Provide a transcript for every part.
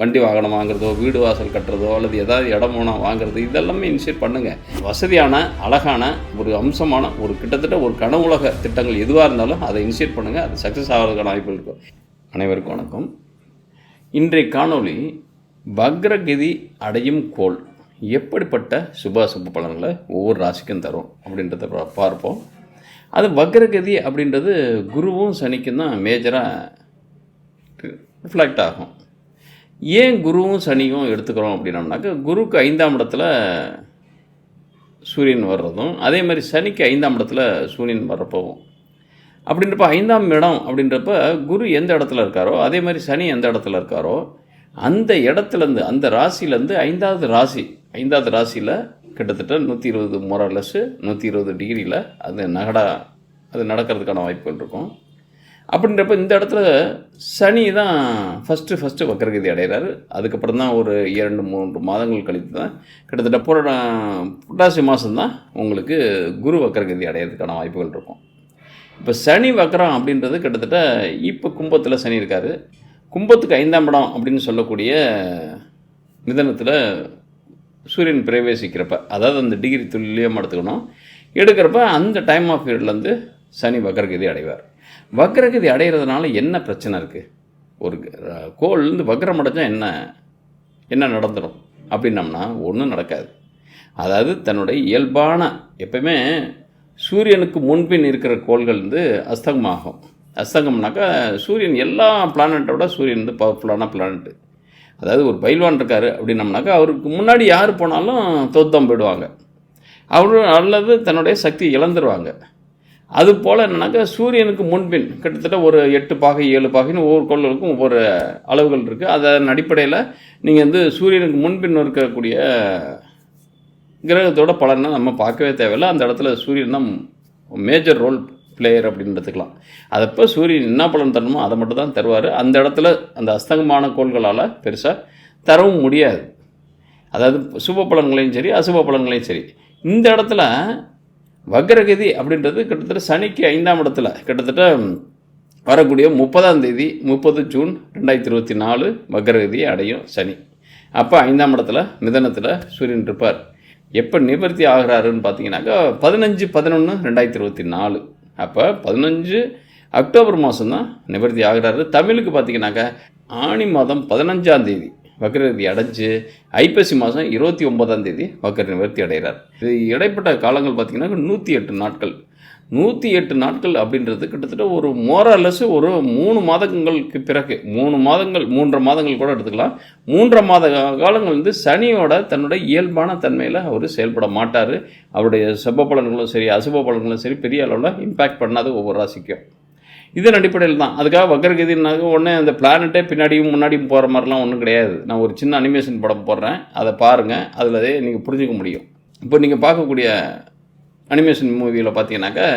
வண்டி வாகனம் வாங்குறதோ வீடு வாசல் கட்டுறதோ அல்லது ஏதாவது இடம் போனால் வாங்குறது இதெல்லாமே இனிஷியேட் பண்ணுங்கள் வசதியான அழகான ஒரு அம்சமான ஒரு கிட்டத்தட்ட ஒரு கனவுலக திட்டங்கள் எதுவாக இருந்தாலும் அதை இனிஷியேட் பண்ணுங்கள் அது சக்ஸஸ் ஆகிறதுக்கான வாய்ப்புகள் இருக்கும். அனைவருக்கும் வணக்கம். இன்றைய காணொளி வக்ரகதி அடையும் கோள். எப்படிப்பட்ட சுபாசுப பலன்களை ஒவ்வொரு ராசிக்கும் தரும் அப்படின்றத பார்ப்போம். அது வக்ரகதி அப்படின்றது குருவும் சனிக்கும் தான் மேஜராக ரிஃப்ளெக்ட் ஆகும். ஏன் குருவும் சனியும் எடுத்துக்கிறோம் அப்படின்னம்னாக்க குருக்கு ஐந்தாம் இடத்துல சூரியன் வர்றதும் அதே மாதிரி சனிக்கு ஐந்தாம் இடத்துல சூரியன் வர்றப்பவும். அப்படின்றப்ப ஐந்தாம் இடம் அப்படின்றப்ப குரு எந்த இடத்துல இருக்காரோ அதே மாதிரி சனி எந்த இடத்துல இருக்காரோ அந்த இடத்துலேருந்து அந்த ராசியிலேருந்து ஐந்தாவது ராசி ஐந்தாவது ராசியில் கிட்டத்தட்ட நூற்றி இருபது மொரலஸ்ஸு நூற்றி இருபது டிகிரியில் அது நகடா அது நடக்கிறதுக்கான வாய்ப்புகள் இருக்கும். அப்படின்றப்ப இந்த இடத்துல சனி தான் ஃபஸ்ட்டு ஃபஸ்ட்டு வக்கரகதி அடைகிறாரு. அதுக்கப்புறம் தான் ஒரு இரண்டு மூன்று மாதங்கள் கழித்து தான் கிட்டத்தட்ட புரட புரட்டாசி மாதம்தான் உங்களுக்கு குரு வக்கரகதி அடையிறதுக்கான வாய்ப்புகள் இருக்கும். இப்போ சனி வக்கரம் அப்படின்றது கிட்டத்தட்ட இப்போ கும்பத்தில் சனி இருக்கார். கும்பத்துக்கு ஐந்தாம் இடம் அப்படின்னு சொல்லக்கூடிய நிதனத்தில் சூரியன் பிரவேசிக்கிறப்ப அதாவது அந்த டிகிரி துல்லியமாக எடுத்துக்கணும். எடுக்கிறப்ப அந்த டைம் ஆஃப் பீரியட்லேருந்து சனி வக்கரகதி அடைவார். வக்ரகதி அடைகிறதுனால என்ன பிரச்சனை இருக்குது ஒரு கோள்லேருந்து வக்ரம் அடைஞ்சால் என்ன? என்ன நடந்துடும் அப்படின்னம்னா ஒன்றும் நடக்காது. அதாவது தன்னுடைய இயல்பான எப்பவுமே சூரியனுக்கு முன்பின் இருக்கிற கோள்கள் வந்து அஸ்தங்கமாகும் அஸ்தங்கம்னாக்கா சூரியன் எல்லா பிளானட்டோட சூரியன் வந்து பவர்ஃபுல்லான பிளானட்டு அதாவது ஒரு பைல்வான் இருக்கார் அப்படின்னம்னாக்கா அவருக்கு முன்னாடி யார் போனாலும் தோத்தம் போயிடுவாங்க. அவரு அல்லது தன்னுடைய சக்தி இழந்துருவாங்க. அது போல் என்னன்னாக்கா சூரியனுக்கு முன்பின் கிட்டத்தட்ட ஒரு எட்டு பாகை ஏழு பாகைன்னு ஒவ்வொரு கோள்களுக்கும் ஒவ்வொரு அளவுகள் இருக்குது அதன் அடிப்படையில் நீங்கள் வந்து சூரியனுக்கு முன்பின் இருக்கக்கூடிய கிரகத்தோட பலனை நம்ம பார்க்கவே தேவையில்லை. அந்த இடத்துல சூரியன் தான் மேஜர் ரோல் பிளேயர் அப்படின்னு எடுத்துக்கலாம். அதப்போ சூரியன் என்ன பலன் தரணுமோ அதை மட்டும் தான் தருவார். அந்த இடத்துல அந்த அஸ்தங்கமான கோள்களால் பெருசாக தரவும் முடியாது. அதாவது சுப பலன்களையும் சரி அசுப பலன்களையும் சரி. இந்த இடத்துல வக்ரகதி அப்படின்றது கிட்டத்தட்ட சனிக்கு ஐந்தாம் இடத்துல. கிட்டத்தட்ட வரக்கூடிய முப்பதாம் தேதி முப்பது ஜூன் ரெண்டாயிரத்தி இருபத்தி நாலு வக்ரகதியை அடையும் சனி. அப்போ ஐந்தாம் இடத்துல மிதனத்தில் சூரியன் இருப்பார். எப்போ நிவர்த்தி ஆகிறாருன்னு பார்த்தீங்கன்னாக்கா பதினஞ்சு பதினொன்று ரெண்டாயிரத்தி இருபத்தி நாலு. அப்போ பதினஞ்சு அக்டோபர் மாதம் தான் நிவர்த்தி ஆகிறாரு. தமிழுக்கு பார்த்தீங்கன்னாக்கா ஆணி மாதம் பதினஞ்சாம் தேதி. வக்ரகதி அடைஞ்சு ஐப்பசி மாதம் இருபத்தி ஒன்பதாம் தேதி வக்ர நிவர்த்தி அடைகிறார். இது இடைப்பட்ட காலங்கள் பார்த்திங்கன்னா நூற்றி எட்டு நாட்கள். நூற்றி எட்டு நாட்கள் அப்படின்றது கிட்டத்தட்ட ஒரு மோரலஸ் ஒரு மூணு மாதங்களுக்கு பிறகு மூணு மாதங்கள் மூன்றரை மாதங்கள் கூட எடுத்துக்கலாம். மூன்றரை மாத காலங்கள் வந்து சனியோட தன்னுடைய இயல்பான தன்மையில் அவர் செயல்பட மாட்டார். அவருடைய செப்ப பலன்களும் சரி அசுப பலன்களும் சரி பெரிய அளவில் இம்பேக்ட் பண்ணாது ஒவ்வொரு ராசிக்கும். இதன் அடிப்படையில் தான். அதுக்காக வக்கரகதினாக்க உடனே அந்த பிளானட்டே பின்னாடியும் முன்னாடியும் போகிற மாதிரிலாம் ஒன்றும் கிடையாது. நான் ஒரு சின்ன அனிமேஷன் படம் போடுறேன். அதை பாருங்கள் அதில் நீங்கள் புரிஞ்சுக்க முடியும். இப்போ நீங்கள் பார்க்கக்கூடிய அனிமேஷன் மூவியில் பார்த்தீங்கன்னாக்கா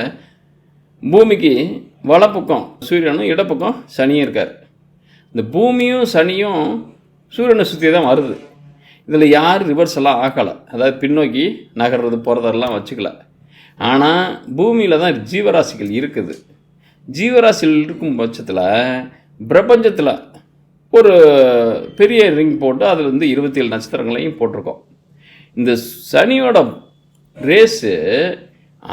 பூமிக்கு வலப்பக்கம் சூரியனும் இடப்பக்கம் சனியும் இருக்கார். இந்த பூமியும் சனியும் சூரியனை சுற்றி தான் வருது. இதில் யார் ரிவர்ஸ் எல்லாம் ஆகலை. அதாவது பின்னோக்கி நகர்றது போகிறதெல்லாம் வச்சுக்கல. ஆனால் பூமியில் தான் ஜீவராசிகள் இருக்குது. ஜீவராசியில் இருக்கும் பட்சத்தில் பிரபஞ்சத்தில் ஒரு பெரிய ரிங் போட்டு அதில் வந்து இருபத்தி ஏழு நட்சத்திரங்களையும் போட்டிருக்கோம். இந்த சனியோட ரேஸு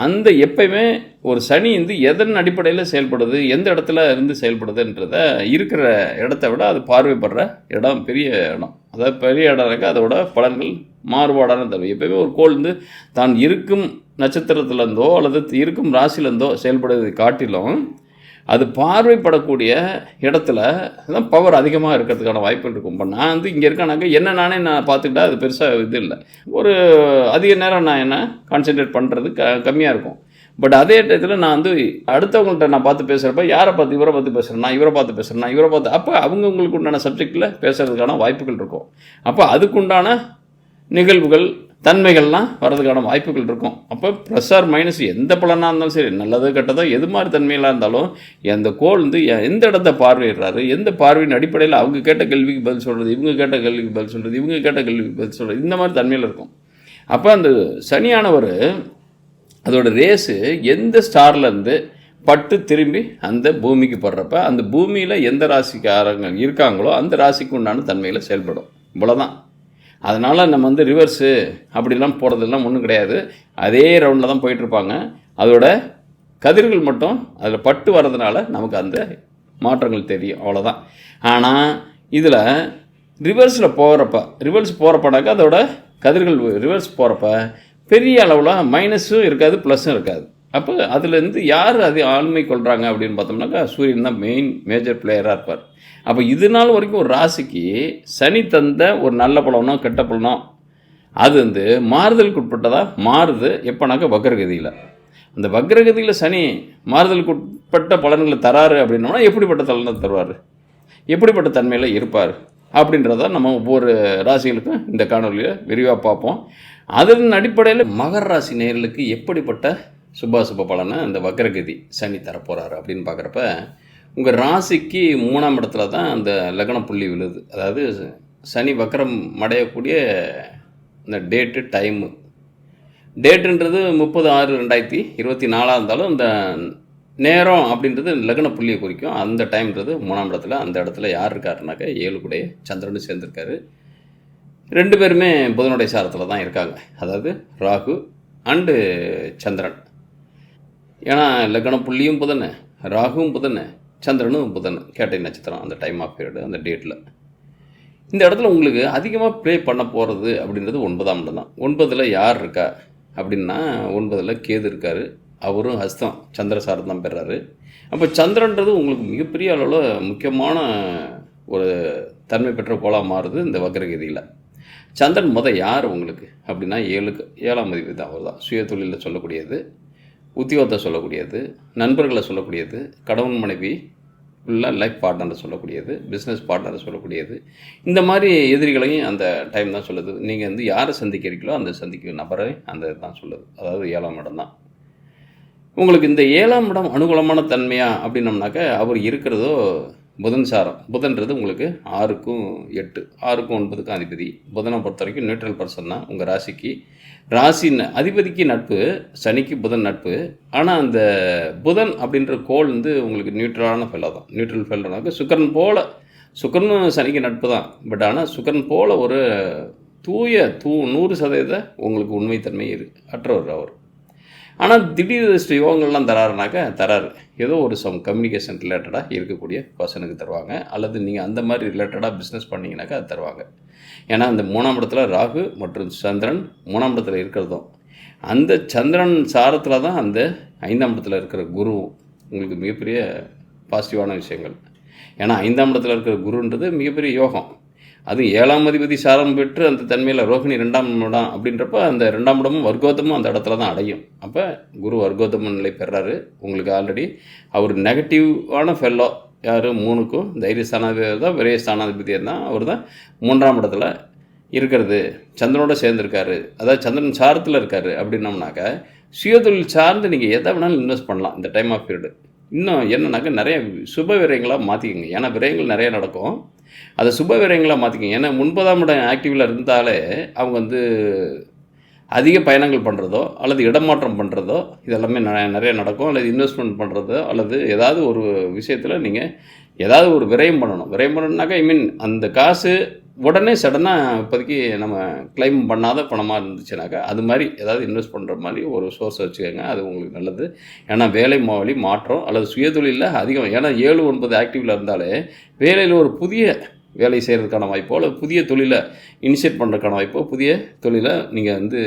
அந்த எப்பயுமே ஒரு சனி வந்து எதன் அடிப்படையில் செயல்படுது எந்த இடத்துல இருந்து செயல்படுதுன்றத இருக்கிற இடத்த விட அது பார்வைப்படுற இடம் பெரிய இடம். அதாவது பெரிய இடம் இருக்குது அதோட பலன்கள் மாறுபாடான தரும். எப்பயுமே ஒரு கோள் வந்து தான் இருக்கும் நட்சத்திரத்துலேருந்தோ அல்லது இருக்கும் ராசிலேருந்தோ செயல்படுவதை காட்டிலும் அது பார்வைப்படக்கூடிய இடத்துல தான் பவர் அதிகமாக இருக்கிறதுக்கான வாய்ப்புகள் இருக்கும் இப்போ நான் வந்து இங்கே இருக்கானாக்க என்ன நானே நான் பார்த்துக்கிட்டா அது பெருசாக இது இல்லை. ஒரு அதிக நேரம் நான் என்ன கான்சென்ட்ரேட் பண்ணுறது க கம்மியாக இருக்கும். பட் அதே டயத்தில் நான் வந்து அடுத்தவங்கள்ட்ட நான் பார்த்து பேசுகிறப்ப யாரை பார்த்து இவரை பார்த்து பேசுகிறேன்னா இவரை பார்த்து பேசுகிறேன்னா இவரை பார்த்து அப்போ அவங்கவுங்களுக்கு உண்டான சப்ஜெக்டில் பேசுகிறதுக்கான வாய்ப்புகள் இருக்கும். அப்போ அதுக்குண்டான நிகழ்வுகள் தன்மைகள்லாம் வர்றதுக்கான வாய்ப்புகள் இருக்கும். அப்போ ப்ளஸ் ஆர் மைனஸ் எந்த பலனாக இருந்தாலும் சரி நல்லதோ கெட்டதோ எது மாதிரி தன்மையிலாக இருந்தாலும் அந்த கோள் வந்து எ- எந்த இடத்த பார்வையிடுறாரு எந்த பார்வையின் அடிப்படையில் அவங்க கேட்ட கேள்விக்கு பதில் சொல்கிறது இவங்க கேட்ட கேள்விக்கு பதில் சொல்கிறது இவங்க கேட்ட கேள்விக்கு பதில் சொல்கிறது இந்த மாதிரி தன்மையில் இருக்கும். அப்போ அந்த சனியானவர் அதோட ரேஸு எந்த ஸ்டார்லேருந்து பட்டு திரும்பி அந்த பூமிக்கு படுறப்ப அந்த பூமியில் எந்த ராசிக்காரங்க இருக்காங்களோ அந்த ராசிக்கு உண்டான தன்மையில் செயல்படும். இவ்வளோதான் அதனால் நம்ம வந்து ரிவர்ஸு அப்படிலாம் போகிறதெல்லாம் ஒன்றும் கிடையாது. அதே ரவுண்டில் தான் போயிட்டுருப்பாங்க. அதோட கதிர்கள் மட்டும் அதில் பட்டு வர்றதுனால நமக்கு அந்த மாற்றங்கள் தெரியும். அவ்வளோதான் ஆனால் இதில் ரிவர்ஸில் போகிறப்ப ரிவர்ஸ் போகிறப்படாக்க அதோட கதிர்கள் ரிவர்ஸ் போகிறப்ப பெரிய அளவில் மைனஸும் இருக்காது ப்ளஸ்ஸும் இருக்காது. அப்போ அதுலேருந்து யார் அது ஆளுமை கொள்கிறாங்க அப்படின்னு பார்த்தோம்னாக்கா சூரியன் தான் மெயின் மேஜர் பிளேயராக இருப்பார். அப்போ இது நாள் வரைக்கும் ஒரு ராசிக்கு சனி தந்த ஒரு நல்ல பலனோ கெட்ட பலனோ அது வந்து மாறுதலுக்கு உட்பட்டதாக மாறுது. எப்போனாக்கா வக்ரகதியில். அந்த வக்ரகதியில் சனி மாறுதலுக்கு உட்பட்ட பலன்களை தராரு அப்படின்னோம்னா எப்படிப்பட்ட தலனை தருவார்? எப்படிப்பட்ட தன்மையில் இருப்பார்? அப்படின்றத நம்ம ஒவ்வொரு ராசிகளுக்கும் இந்த காணொலியில் விரிவாக பார்ப்போம். அதன் அடிப்படையில் மகர ராசி நேர்களுக்கு எப்படிப்பட்ட சுபாசுப பலனை இந்த வக்ரகதி சனி தரப்போகிறாரு அப்படின்னு பார்க்குறப்ப உங்கள் ராசிக்கு மூணாம் இடத்துல தான் அந்த லக்ன புள்ளி விழுது. அதாவது சனி வக்கரம் அடையக்கூடிய இந்த டேட்டு டைமு டேட்டுன்றது முப்பது ஆறு ரெண்டாயிரத்தி இருபத்தி நாலாக இருந்தாலும் இந்த நேரம் அப்படின்றது லக்ன புள்ளியை குறிக்கும். அந்த டைம்ன்றது மூணாம் இடத்துல அந்த இடத்துல யார் இருக்காருனாக்கா ஏழு கூட சந்திரனு சேர்ந்துருக்காரு. ரெண்டு பேருமே புதனுடைய சாரத்தில் தான் இருக்காங்க. அதாவது ராகு அண்டு சந்திரன். ஏன்னா லக்ன புள்ளியும் புதனை ராகுவும் புதனை. சந்திரனும் புதன் கேட்டை நட்சத்திரம் அந்த டைம் ஆஃப் பீரியடு அந்த டேட்டில் இந்த இடத்துல உங்களுக்கு அதிகமாக ப்ளே பண்ண போகிறது அப்படின்றது ஒன்பதாம் இடம் தான். ஒன்பதில் யார் இருக்கா அப்படின்னா ஒன்பதில் கேது இருக்கார். அவரும் ஹஸ்தம் சந்திரசாரம் தான் பெறாரு. அப்போ சந்திரன்றது உங்களுக்கு மிகப்பெரிய அளவில் முக்கியமான ஒரு தன்மை பெற்ற கோலாக மாறுது இந்த வக்ரகதியில். சந்திரன் முத யார் உங்களுக்கு அப்படின்னா ஏழுக்கு ஏழாம் மதிப்பு தான் அவர் தான். சுய தொழிலில் சொல்லக்கூடியது. உத்தியோகத்தை சொல்லக்கூடியது நண்பர்களை சொல்லக்கூடியது கணவன் மனைவி உள்ள லைஃப் பார்ட்னரை சொல்லக்கூடியது பிஸ்னஸ் பார்ட்னரை சொல்லக்கூடியது. இந்த மாதிரி எதிரிகளையும் அந்த டைம் தான் சொல்லுது. நீங்கள் வந்து யாரை சந்திக்கிறீங்களோ அந்த சந்திக்கும் நபரை அந்த தான் சொல்லுது. அதாவது ஏழாம் இடம் தான். உங்களுக்கு இந்த ஏழாம் இடம் அனுகூலமான தன்மையா அப்படின்னம்னாக்க அவர் இருக்கிறதோ புதன் சாரம். புதன்றது உங்களுக்கு ஆறுக்கும் எட்டு ஆறுக்கும் ஒன்பதுக்கும் அதிபதி. புதனை பொறுத்த வரைக்கும் நியூட்ரல் பர்சன் தான். உங்கள் ராசிக்கு ராசி அதிபதிக்கு நட்பு சனிக்கு புதன் நட்பு. ஆனால் அந்த புதன் அப்படின்ற கோல் வந்து உங்களுக்கு நியூட்ரலான ஃபெல்லாக தான். நியூட்ரல் ஃபெல்லோனாக்க சுக்கரன் போல் சுக்கரனும் சனிக்கு நட்பு தான். பட் ஆனால் சுக்கரன் போல் ஒரு தூய தூ நூறு சதவீத உங்களுக்கு உண்மைத்தன்மை இரு அற்றவர் அவர். ஆனால் திடீர் திருஷ்டி யோகங்கள்லாம் தராருனாக்கா தராரு. ஏதோ ஒரு சம் கம்யூனிகேஷன் ரிலேட்டடாக இருக்கக்கூடிய பர்சனுக்கு தருவாங்க. அல்லது நீங்கள் அந்த மாதிரி ரிலேட்டடாக பிஸ்னஸ் பண்ணிங்கனாக்கா அது தருவாங்க. ஏன்னா அந்த மூணாம் இடத்துல ராகு மற்றும் சந்திரன் மூணாம் இடத்துல இருக்கிறதும். அந்த சந்திரன் சாரத்தில் தான் அந்த ஐந்தாம் இடத்துல இருக்கிற குரு. உங்களுக்கு மிகப்பெரிய பாசிட்டிவான விஷயங்கள். ஏன்னா ஐந்தாம் இடத்துல இருக்கிற குருன்றது மிகப்பெரிய யோகம். அது ஏழாம் அதிபதி சாரம் பெற்று அந்த தன்மையில் ரோஹிணி ரெண்டாம் இடம் அப்படின்றப்ப அந்த ரெண்டாம் இடமும் வர்க்கோத்தமும் அந்த இடத்துல தான் அடையும். அப்போ குரு வர்க்கோத்தம நிலை பெறாரு. உங்களுக்கு ஆல்ரெடி அவர் நெகட்டிவான ஃபெல்லோ யார்? மூணுக்கும் தைரிய ஸ்தானாதிபதி தான் விரைய ஸ்தானாதிபதியாக தான் அவர் தான் மூன்றாம் இடத்துல இருக்கிறது. சந்திரனோட சேர்ந்துருக்காரு. அதாவது சந்திரன் சாரத்தில் இருக்காரு அப்படின்னோம்னாக்கா சுயதொழில் சார்ந்து நீங்கள் எதை வேணாலும் இன்வெஸ்ட் பண்ணலாம் இந்த டைம் ஆஃப் பீரியடு இன்னும் என்னன்னாக்கா நிறைய சுப விரயங்களாக மாற்றிக்கோங்க ஏன்னா விரயங்கள் நிறைய நடக்கும். அதை சுப விரயங்களாக மாற்றிக்கங்க ஏன்னா முன்பதாம் இடம் ஆக்டிவில் இருந்தாலே அவங்க வந்து அதிக பயணங்கள் பண்ணுறதோ அல்லது இடமாற்றம் பண்ணுறதோ இதெல்லாமே ந- நிறைய நடக்கும். அல்லது இன்வெஸ்ட்மெண்ட் பண்ணுறதோ அல்லது ஏதாவது ஒரு விஷயத்தில் நீங்கள் ஏதாவது ஒரு விரயம் பண்ணணும். விரயம் பண்ணணுன்னாக்கா ஐ மீன் அந்த காசு உடனே சடனாக இப்போதைக்கு நம்ம கிளைம் பண்ணாத பணமாக இருந்துச்சுனாக்கா அது மாதிரி ஏதாவது இன்வெஸ்ட் பண்ணுற மாதிரி ஒரு சோர்ஸ் வச்சுக்கோங்க அது உங்களுக்கு நல்லது. ஏன்னா வேலை மாவழி மாற்றம் அல்லது சுயதொழிலில் அதிகம். ஏன்னா ஏழு ஒன்பது ஆக்டிவில் இருந்தாலே வேலையில் ஒரு புதிய வேலை செய்கிறதுக்கான வாய்ப்போ அல்லது புதிய தொழிலை இனிஷியேட் பண்ணுறதுக்கான வாய்ப்போ புதிய தொழிலை நீங்கள் வந்து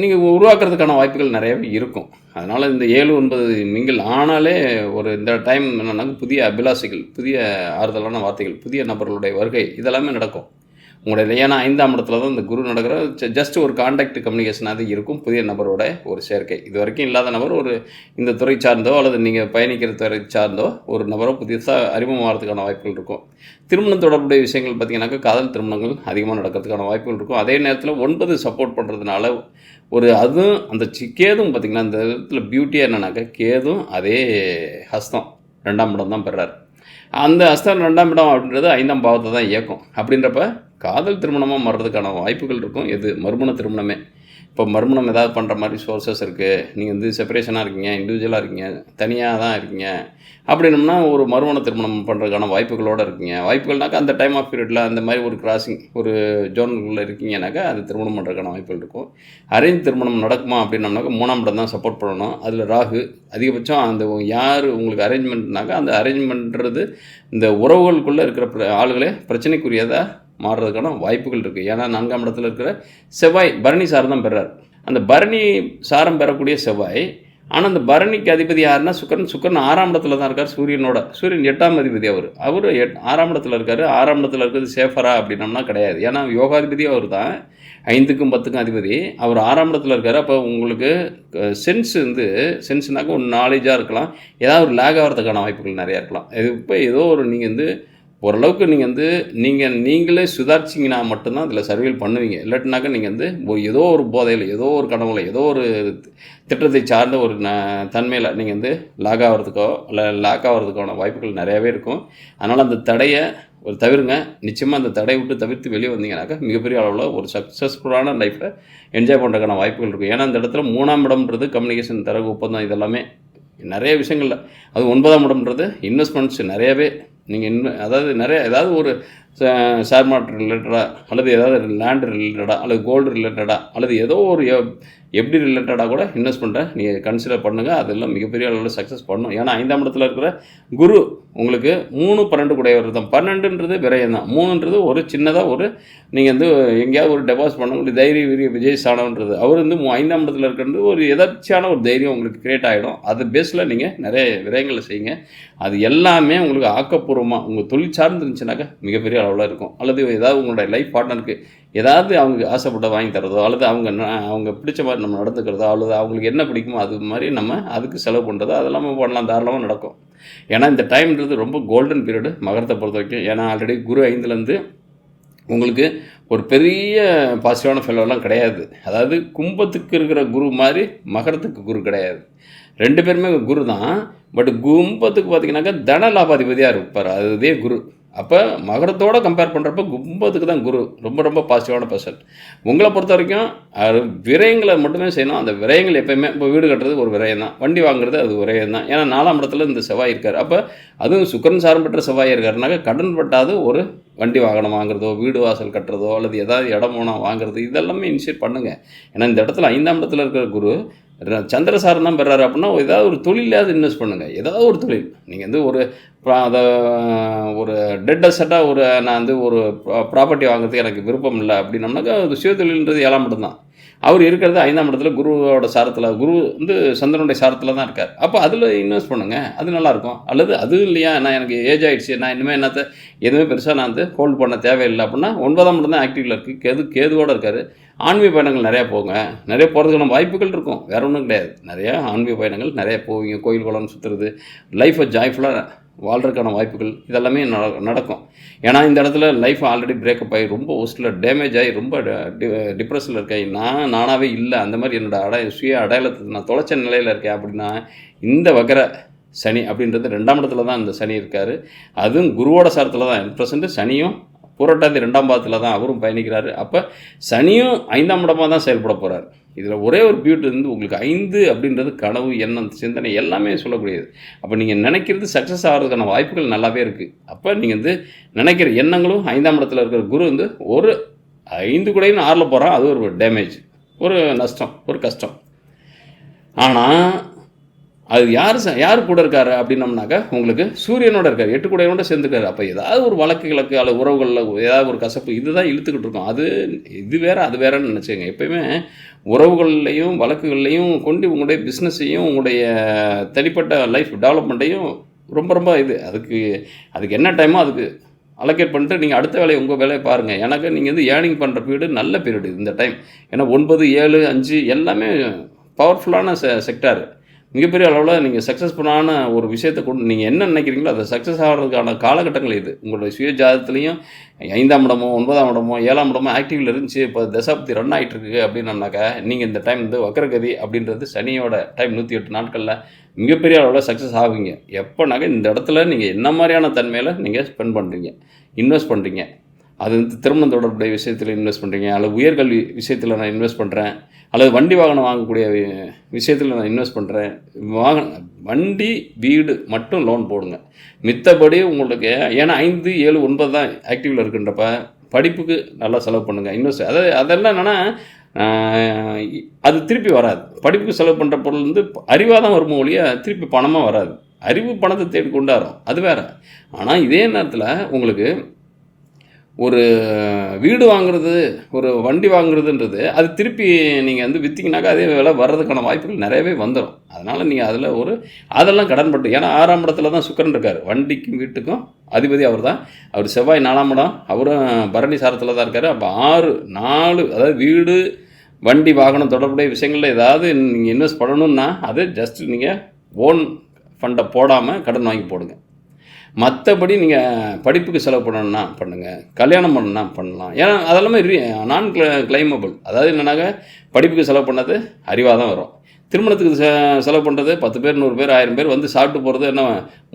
நீங்கள் உருவாக்குறதுக்கான வாய்ப்புகள் நிறையவே இருக்கும். அதனால் இந்த ஏழு ஒன்பது மிங்கில் ஆனாலே ஒரு இந்த டைம் என்னென்னா புதிய அபிலாஷைகள் புதிய ஆறுதலான வார்த்தைகள் புதிய நபர்களுடைய வருகை இதெல்லாமே நடக்கும். உங்களுடைய ஏன்னா ஐந்தாம் இடத்துல தான் இந்த குரு நடக்கிற ஜஸ்ட் ஒரு காண்டாக்ட் கம்யூனிகேஷனாக இருக்கும். புதிய நபரோட ஒரு சேர்க்கை. இது வரைக்கும் இல்லாத நபர் ஒரு இந்த துறை சார்ந்தோ அல்லது நீங்கள் பயணிக்கிற துறை சார்ந்தோ ஒரு நபரோ புதுசாக அறிமுகமாகிறதுக்கான வாய்ப்புகள் இருக்கும். திருமணம் தொடர்புடைய விஷயங்கள் பார்த்தீங்கன்னாக்கா காதல் திருமணங்கள் அதிகமாக நடக்கிறதுக்கான வாய்ப்புகள் இருக்கும். அதே நேரத்தில் ஒன்பது சப்போர்ட் பண்ணுறதுனால ஒரு அதுவும் அந்த சி- கேதும் பார்த்திங்கன்னா அந்த இடத்துல பியூட்டியாக என்னன்னாக்கா கேதும் அதே ஹஸ்தம். ரெண்டாம் இடம் தான் பெறார். அந்த ஹஸ்தம் ரெண்டாம் இடம் அப்படின்றது ஐந்தாம் பாவத்தை தான் இயக்கும். அப்படின்றப்ப காதல் திருமணமாக மாறுறதுக்கான வாய்ப்புகள் இருக்கும். எது? மறுமண திருமணமே. இப்போ மறுமணம் ஏதாவது பண்ணுற மாதிரி சோர்சஸ் இருக்குது நீங்கள் வந்து செப்பரேஷனாக இருக்கீங்க இண்டிவிஜுவலாக இருக்கீங்க தனியாக தான் இருக்கீங்க. அப்படின்னம்னா ஒரு மறுமண திருமணம் பண்ணுறதுக்கான வாய்ப்புகளோடு இருக்கீங்க. வாய்ப்புகள்னாக்கா அந்த டைம் ஆஃப் பீரியடில் அந்த மாதிரி ஒரு கிராசிங் ஒரு ஜோனுக்குள்ளே இருக்கீங்கனாக்கா அது திருமணம் பண்ணுறதுக்கான வாய்ப்புகள் இருக்கும். அரேஞ்ச் திருமணம் நடக்குமா அப்படின்னம்னாக்கா மூணாம் இடம் தான் சப்போர்ட் பண்ணணும். அதில் ராகு அதிகபட்சம் அந்த யார் உங்களுக்கு அரேஞ்ச்மெண்ட்னாக்கா அந்த அரேஞ்ச்மெண்ட்றது இந்த உறவுகளுக்குள்ளே இருக்கிற ஆளுகளே பிரச்சனைக்குரியதாக மாறுறதுக்கான வாய்ப்புகள் இருக்குது ஏன்னா நான்காம் இடத்துல இருக்கிற செவ்வாய் பரணி சாரம் தான் பெறார். அந்த பரணி சாரம் பெறக்கூடிய செவ்வாய் ஆனால் அந்த பரணிக்கு அதிபதி யாருன்னா சுக்கரன். சுக்கரன் ஆறாம் இடத்துல தான் இருக்கார் சூரியனோட. சூரியன் எட்டாம் அதிபதி அவர். அவர் எட் ஆறாம் இடத்துல இருக்கார். ஆறாம் இடத்துல இருக்கிறது சேஃபரா அப்படின்னம்னா கிடையாது. ஏன்னா யோகாதிபதி அவர் தான். ஐந்துக்கும் பத்துக்கும் அதிபதி. அவர் ஆறாம் இடத்துல இருக்கார். அப்போ உங்களுக்கு சென்ஸ் வந்து சென்ஸ்னாக்க ஒரு நாலேஜாக இருக்கலாம். ஏதாவது ஒரு லேக் ஆகிறதுக்கான வாய்ப்புகள் நிறையா இருக்கலாம். இது இப்போ ஏதோ ஒரு நீங்கள் வந்து ஓரளவுக்கு நீங்கள் வந்து நீங்கள் நீங்களே சுதாரிச்சிங்கன்னா மட்டும்தான் அதில் சர்வீல் பண்ணுவீங்க. இல்லாட்டினாக்கா நீங்கள் வந்து ஏதோ ஒரு போதையில் ஏதோ ஒரு கனவுல ஏதோ ஒரு திட்டத்தை சார்ந்த ஒரு ந தன்மையில் நீங்கள் வந்து லாக் ஆகிறதுக்கோ இல்லை லாக் ஆகிறதுக்கான வாய்ப்புகள் நிறையாவே இருக்கும். அதனால் அந்த தடையை ஒரு தவிருங்க. நிச்சயமாக அந்த தடையை விட்டு தவிர்த்து வெளியே வந்தீங்கன்னாக்கா மிகப்பெரிய அளவில் ஒரு சக்ஸஸ்ஃபுல்லான லைஃப்பை என்ஜாய் பண்ணுறதுக்கான வாய்ப்புகள் இருக்கும். ஏன்னா அந்த இடத்துல மூணாம் இடம்ன்றது கம்யூனிகேஷன் தரகு ஒப்பந்தம் இதெல்லாமே நிறைய விஷயங்கள்ல. அது ஒன்பதாம் இடம்ன்றது இன்வெஸ்ட்மெண்ட்ஸ் நிறையவே நீங்கள் இன்னும் அதாவது நிறைய ஏதாவது ஒரு ஷேர் மார்க்கெட் ரிலேட்டடாக அல்லது ஏதாவது லேண்ட் ரிலேட்டடாக அல்லது கோல்டு ரிலேட்டடாக அல்லது ஏதோ ஒரு எப்படி ரிலேட்டடாக கூட இன்வெஸ்ட் பண்ணுற நீங்கள் கன்சிடர் பண்ணுங்கள் அதெல்லாம் மிகப்பெரிய அளவில் சக்ஸஸ் பண்ணும். ஏன்னா ஐந்தாம் இடத்துல இருக்கிற குரு உங்களுக்கு மூணு பன்னெண்டு கூடையவர் தான். பன்னெண்டுன்றது விரயம் தான். மூணுன்றது ஒரு சின்னதாக ஒரு நீங்கள் வந்து எங்கேயாவது ஒரு டெபாசிட் பண்ண முடியும் தைரிய வீரிய விஜய் சாணம்ன்றது அவர் வந்து மூ- ஐந்தாம் இடத்துல இருக்கிறது ஒரு எதர்ச்சியான ஒரு தைரியம் உங்களுக்கு கிரியேட் ஆகிடும் அது பேஸில் நீங்கள் நிறைய விரயங்களை செய்யுங்க. அது எல்லாமே உங்களுக்கு ஆக்கப்பூர்வமாக உங்கள் தொழில் சார்ந்து இருந்துச்சுனாக்கா மிகப்பெரிய அளவில் இருக்கும். அல்லது ஏதாவது உங்களுடைய லைஃப் பார்ட்னருக்கு ஏதாவது அவங்க ஆசைப்பட்ட வாங்கி தரதோ அல்லது அவங்க அவங்க பிடிச்ச மாதிரி நம்ம நடந்துக்கிறதோ அல்லது அவங்களுக்கு என்ன பிடிக்குமோ அது மாதிரி நம்ம அதுக்கு செலவு பண்ணுறதோ அதெல்லாம் நம்ம பண்ணலாம். தாராளமாக நடக்கும். ஏன்னா இந்த டைம்ன்றது ரொம்ப கோல்டன் பீரியடு மகரத்தை பொறுத்த வரைக்கும். ஏன்னா ஆல்ரெடி குரு ஐந்துலேருந்து உங்களுக்கு ஒரு பெரிய பாசிட்டிவான ஃபெல்லோலாம் கிடையாது. அதாவது கும்பத்துக்கு இருக்கிற குரு மாதிரி மகரத்துக்கு குரு கிடையாது. ரெண்டு பேருமே குரு தான். பட் கும்பத்துக்கு பார்த்தீங்கன்னாக்கா தன லாபாதிபதியாக இருப்பார். அதுதே குரு. அப்போ மகரத்தோட கம்பேர் பண்ணுறப்ப கும்பத்துக்கு தான் குரு. ரொம்ப ரொம்ப பாசிட்டிவான பர்சன் உங்களை பொறுத்த வரைக்கும் விரயங்களை மட்டுமே செய்யணும். அந்த விரயங்கள் எப்பயுமே இப்போ வீடு கட்டுறது ஒரு விரயம் தான். வண்டி வாங்குறது அது விரயம் தான். ஏன்னா நாலாம் இடத்துல இந்த செவ்வாய் இருக்கார். அப்போ அதுவும் சுக்கரன் சாரம் பெற்ற செவ்வாய் இருக்காருனாக்க கடன் பட்டாது ஒரு வண்டி வாகனம் வாங்குறதோ வீடு வாசல் கட்டுறதோ அல்லது ஏதாவது இடம் போனால் வாங்குறது இதெல்லாமே இனிஷியேட் பண்ணுங்கள் ஏன்னா இந்த இடத்துல ஐந்தாம் இடத்துல இருக்கிற குரு சந்திரசாரம் தான் பெறாரு அப்படின்னா ஏதாவது ஒரு தொழிலாவது இன்வெஸ்ட் பண்ணுங்கள் ஏதாவது ஒரு தொழில். நீங்கள் வந்து ஒரு அதை ஒரு டெட் அசட்டாக ஒரு நான் வந்து ஒரு ப்ராப்பர்ட்டி வாங்குறதுக்கு எனக்கு விருப்பம் இல்லை அப்படின்னம்னாக்கா அது சுயதொழில்ன்றது ஏழாம் மட்டும்தான் அவர் இருக்கிறது ஐந்தாம் இடத்துல குருவோட சாரத்தில் குரு வந்து சந்திரனுடைய சாரத்தில் தான் இருக்கார். அப்போ அதில் இன்வெஸ்ட் பண்ணுங்கள் அது நல்லாயிருக்கும் அல்லது அது இல்லையா நான் எனக்கு ஏஜ் ஆகிடுச்சு நான் இனிமேல் என்னத்தை எதுவுமே பெருசாக நான் வந்து ஹோல்ட் பண்ண தேவையில்லை அப்படின்னா ஒன்பதாம் இடம் தான் ஆக்டிவில் இருக்குது கேது கேதுவோடு இருக்கார். ஆன்மீக பயணங்கள் நிறையா போங்க. நிறைய போகிறதுக்கான வாய்ப்புகள் இருக்கும். வேற ஒன்றும் கிடையாது. நிறையா ஆன்மீக பயணங்கள் நிறைய போவீங்க. கோயில் குளம் சுற்றுறது லைஃப்பை ஜாய்ஃபுல்லாக வாழ்றதுக்கான வாய்ப்புகள் இதெல்லாமே நட- நடக்கும். ஏன்னா இந்த இடத்துல லைஃப் ஆல்ரெடி பிரேக்கப் ஆகி ரொம்ப ஒஸ்ட்டில் டேமேஜ் ஆகி ரொம்ப டிப்ரெஷனில் இருக்கேன் நான் நானாகவே இல்லை. அந்த மாதிரி என்னோடய அடைய சுய அடையாளத்தை நான் தொலைச்ச நிலையில் இருக்கேன் அப்படின்னா இந்த வகர சனி அப்படின்றது ரெண்டாம் இடத்துல தான் இந்த சனி இருக்கார். அதுவும் குருவோட சாரத்தில் தான். ப்ரெசண்ட்டு சனியும் புரட்டாதி ரெண்டாம் பாதத்தில் தான் அவரும் பயணிக்கிறாரு. அப்போ சனியும் ஐந்தாம் இடமாக தான் செயல்பட போகிறார் இதில் ஒரே ஒரு பியூட்டி வந்து உங்களுக்கு ஐந்து அப்படின்றது கனவு எண்ணம் சிந்தனை எல்லாமே சொல்லக்கூடியது. அப்போ நீங்கள் நினைக்கிறது சக்ஸஸ் ஆகிறதுக்கான வாய்ப்புகள் நல்லாவே இருக்குது அப்போ நீங்கள் வந்து நினைக்கிற எண்ணங்களும் ஐந்தாம் இடத்துல இருக்கிற குரு வந்து ஒரு ஐந்து கூடையும் ஆறில் போகிறான் அது ஒரு டேமேஜ் ஒரு நஷ்டம் ஒரு கஷ்டம். ஆனால் அது யார் ச- யார் கூட இருக்காரு அப்படின்னம்னாக்கா உங்களுக்கு சூரியனோட இருக்கார் எட்டு கூடையோட சேர்ந்துருக்காரு அப்போ ஏதாவது ஒரு வழக்கு கிழக்கு அல்ல உறவுகளில் ஏதாவது ஒரு கசப்பு இதுதான் இழுத்துக்கிட்டு இருக்கோம். அது இது வேற அது வேறன்னு நினச்சிங்க எப்பயுமே உறவுகள்லையும் வழக்குகள்லையும் கொண்டு உங்களுடைய பிஸ்னஸையும் உங்களுடைய தனிப்பட்ட லைஃப் டெவலப்மெண்ட்டையும் ரொம்ப ரொம்ப இது. அதுக்கு அதுக்கு என்ன டைமோ அதுக்கு அலோகேட் பண்ணிட்டு நீங்கள் அடுத்த வேலையை உங்கள் வேலையை பாருங்கள் எனக்கு நீங்கள் வந்து ஏர்னிங் பண்ணுற பீரியடு நல்ல பீரியடு இந்த டைம் ஏன்னா ஒன்பது ஏழு அஞ்சு எல்லாமே பவர்ஃபுல்லான செ செக்டார் மிகப்பெரிய அளவில் நீங்கள் சக்ஸஸ்ஃபுல்லான ஒரு விஷயத்தை கொண்டு நீங்கள் என்ன நினைக்கிறீங்களோ அதை சக்ஸஸ் ஆகிறதுக்கான காலகட்டங்கள் இது. உங்களுடைய சுய ஜாதத்துலேயும் ஐந்தாம் இடமோ ஒன்பதாம் இடமோ ஏழாம் இடமோ ஆக்டிவில் இருந்துச்சு இப்போ தசாப்தி ரன் ஆகிட்டு இருக்கு அப்படின்னம்னாக்கா நீங்கள் இந்த டைம் வந்து வக்கரகதி அப்படின்றது சனியோட டைம் நூற்றி எட்டு நாட்களில் மிகப்பெரிய அளவில் சக்ஸஸ் ஆகுங்க எப்போனாக்கா இந்த இடத்துல நீங்கள் என்ன மாதிரியான தன்மையில் நீங்கள் ஸ்பெண்ட் பண்ணுறீங்க இன்வெஸ்ட் பண்ணுறீங்க அது வந்து திருமணம் தொடர்புடைய விஷயத்தில் இன்வெஸ்ட் பண்ணுறீங்க அல்லது உயர்கல்வி விஷயத்தில் நான் இன்வெஸ்ட் பண்ணுறேன் அல்லது வண்டி வாகனம் வாங்கக்கூடிய விஷயத்தில் நான் இன்வெஸ்ட் பண்ணுறேன் வாகன வண்டி வீடு மட்டும் லோன் போடுங்க. மித்தபடி உங்களுக்கு ஏன்னா ஐந்து ஏழு ஒன்பது தான் ஆக்டிவில் இருக்குன்றப்ப படிப்புக்கு நல்லா செலவு பண்ணுங்கள் இன்வெஸ்ட் அதாவது அதெல்லாம் என்னென்னா அது திருப்பி வராது. படிப்புக்கு செலவு பண்ணுற பொருள் வந்து அறிவாக தான் வருமோ ஒழிய திருப்பி பணமாக வராது. அறிவு பணத்தை தேடி கொண்டாடும் அது வேற. ஆனால் இதே நேரத்தில் உங்களுக்கு ஒரு வீடு வாங்குறது ஒரு வண்டி வாங்குறதுன்றது அது திருப்பி நீங்கள் வந்து விற்றீங்கனாக்கா அதே விலை வர்றதுக்கான வாய்ப்புகள் நிறையவே வந்துடும் அதனால் நீங்கள் அதில் ஒரு அதெல்லாம் கடன்பட்டு ஏன்னா ஆறாம் இடத்துல தான் சுக்கரன் இருக்கார். வண்டிக்கும் வீட்டுக்கும் அதிபதி அவர் தான். அவர் செவ்வாய் நாலாம் இடம். அவரும் பரணி சாரத்தில் தான் இருக்கார். அப்போ ஆறு நாலு அதாவது வீடு வண்டி வாகனம் தொடர்புடைய விஷயங்களில் ஏதாவது நீங்கள் இன்வெஸ்ட் பண்ணணும்னா அது ஜஸ்ட் நீங்கள் ஓன் ஃபண்டை போடாமல் கடன் வாங்கி போடுங்க. மற்றபடி நீங்கள் படிப்புக்கு செலவு பண்ணணும்னா பண்ணுங்கள் கல்யாணம் பண்ணணும்னா பண்ணலாம். ஏன்னா அதெல்லாமே நான் கிளைமபிள் அதாவது என்னென்னாக்க படிப்புக்கு செலவு பண்ணது அறிவாக தான் வரும். திருமணத்துக்கு செ செலவு பண்ணுறது பத்து பேர் நூறு பேர் ஆயிரம் பேர் வந்து சாப்பிட்டு போகிறது என்ன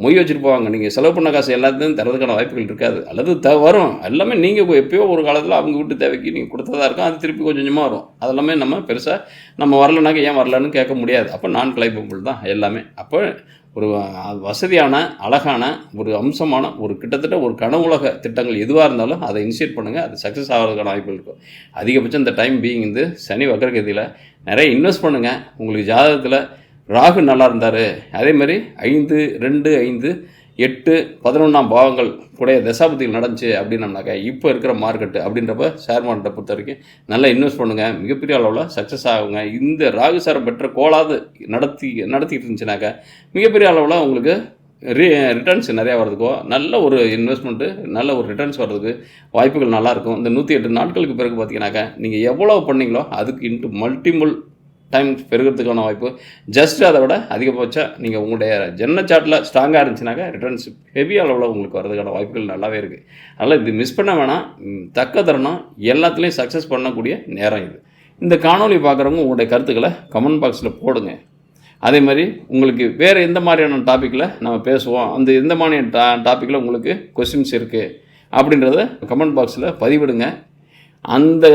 மொய் வச்சுட்டு போவாங்க. நீங்கள் செலவு பண்ண காசு எல்லாத்தையும் தரதுக்கான வாய்ப்புகள் இருக்காது. அல்லது த வரும். எல்லாமே நீங்கள் எப்போயோ ஒரு காலத்தில் அவங்க வீட்டு தேவைக்கு நீங்கள் கொடுத்ததா இருக்கும். அது திருப்பி கொஞ்சம் கொஞ்சமாக வரும். அதெல்லாமே நம்ம பெருசாக நம்ம வரலனாக்க ஏன் வரலன்னு கேட்க முடியாது. அப்போ நான் கிளைமபிள் தான் எல்லாமே. அப்போ ஒரு வசதியான அழகான ஒரு அம்சமான ஒரு கிட்டத்தட்ட ஒரு கனவுலக திட்டங்கள் எதுவாக இருந்தாலும் அதை இனிஷியேட் பண்ணுங்கள் அது சக்ஸஸ் ஆகிறதுக்கான வாய்ப்பு இருக்கும். அதிகபட்சம் இந்த டைம் பீயிங் வந்து சனி வக்கரகதியில் நிறைய இன்வெஸ்ட் பண்ணுங்கள் உங்களுக்கு ஜாதகத்தில் ராகு நல்லா இருந்தார். அதே மாதிரி ஐந்து ரெண்டு ஐந்து எட்டு பதினொன்றாம் பாவங்கள் கூட தசாபதியில் நடந்துச்சு அப்படின்னம்னாக்கா இப்போ இருக்கிற மார்க்கெட்டு அப்படின்றப்ப ஷேர் மார்க்கெட்டை பொறுத்த வரைக்கும் நல்லா இன்வெஸ்ட் பண்ணுங்கள் மிகப்பெரிய அளவில் சக்ஸஸ் ஆகுங்க. இந்த ராகுசாரம் பெற்ற கோலாது நடத்தி நடத்திக்கிட்டு இருந்துச்சுனாக்கா மிகப்பெரிய அளவில் உங்களுக்கு ரீ ரிட்டர்ன்ஸ் நிறையா வர்றதுக்கோ நல்ல ஒரு இன்வெஸ்ட்மெண்ட்டு நல்ல ஒரு ரிட்டர்ன்ஸ் வர்றதுக்கு வாய்ப்புகள் நல்லாயிருக்கும் இந்த நூற்றி எட்டு நாட்களுக்கு பிறகு பார்த்தீங்கன்னாக்கா நீங்கள் எவ்வளோ பண்ணீங்களோ அதுக்கு இன்ட்டு மல்டிபிள் டைம் பெருகிறதுக்கான வாய்ப்பு. ஜஸ்ட் அதை விட அதிகபட்சம் நீங்கள் உங்களுடைய ஜென்ன சார்ட்டில் ஸ்ட்ராங்காக இருந்துச்சுனாக்கா ரிட்டர்ன்ஸ் ஹெவி அளவில் உங்களுக்கு வரதுக்கான வாய்ப்புகள் நல்லாவே இருக்குது அதனால் இது மிஸ் பண்ண வேணாம். தக்க தருணம். எல்லாத்துலேயும் சக்ஸஸ் பண்ணக்கூடிய நேரம் இது. இந்த காணொலி பார்க்குறவங்க உங்களுடைய கருத்துக்களை கமெண்ட் பாக்ஸில் போடுங்க. அதே மாதிரி உங்களுக்கு வேறு எந்த மாதிரியான டாப்பிக்கில் நம்ம பேசுவோம் அந்த எந்த மாதிரியான டா டாப்பிக்கில் உங்களுக்கு கொஸ்டின்ஸ் இருக்குது அப்படின்றத கமெண்ட் பாக்ஸில் பதிவிடுங்க. அந்த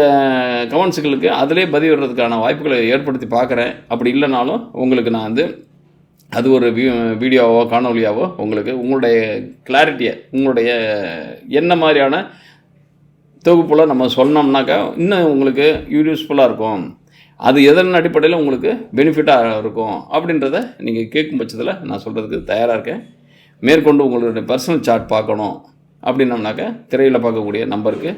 கமெண்ட்ஸுகளுக்கு அதிலே பதிவிடுறதுக்கான வாய்ப்புகளை ஏற்படுத்தி பார்க்குறேன். அப்படி இல்லைனாலும் உங்களுக்கு நான் வந்து அது ஒரு வீடியோவோ காணொலியாவோ உங்களுக்கு உங்களுடைய கிளாரிட்டியை உங்களுடைய என்ன மாதிரியான தொகுப்பில் நம்ம சொன்னோம்னாக்கா இன்னும் உங்களுக்கு யூஸ்ஃபுல்லாக இருக்கும். அது எதன் அடிப்படையில் உங்களுக்கு பெனிஃபிட்டாக இருக்கும் அப்படின்றத நீங்கள் கேட்கும் பட்சத்தில் நான் சொல்கிறதுக்கு தயாராக இருக்கேன். மேற்கொண்டு உங்களுடைய பர்சனல் சார்ட் பார்க்கணும் அப்படின்னம்னாக்கா திரையில் பார்க்கக்கூடிய நம்பருக்கு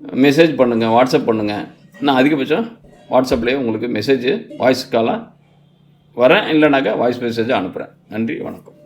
மெசேஜ் பண்ணுங்கள் வாட்ஸ்அப் பண்ணுங்கள் நான் அதிகபட்சம் வாட்ஸ்அப்லேயே உங்களுக்கு மெசேஜ் வாய்ஸ் காலாக வரேன் இல்லைனாக்கா வாய்ஸ் மெசேஜை அனுப்புகிறேன் நன்றி வணக்கம்.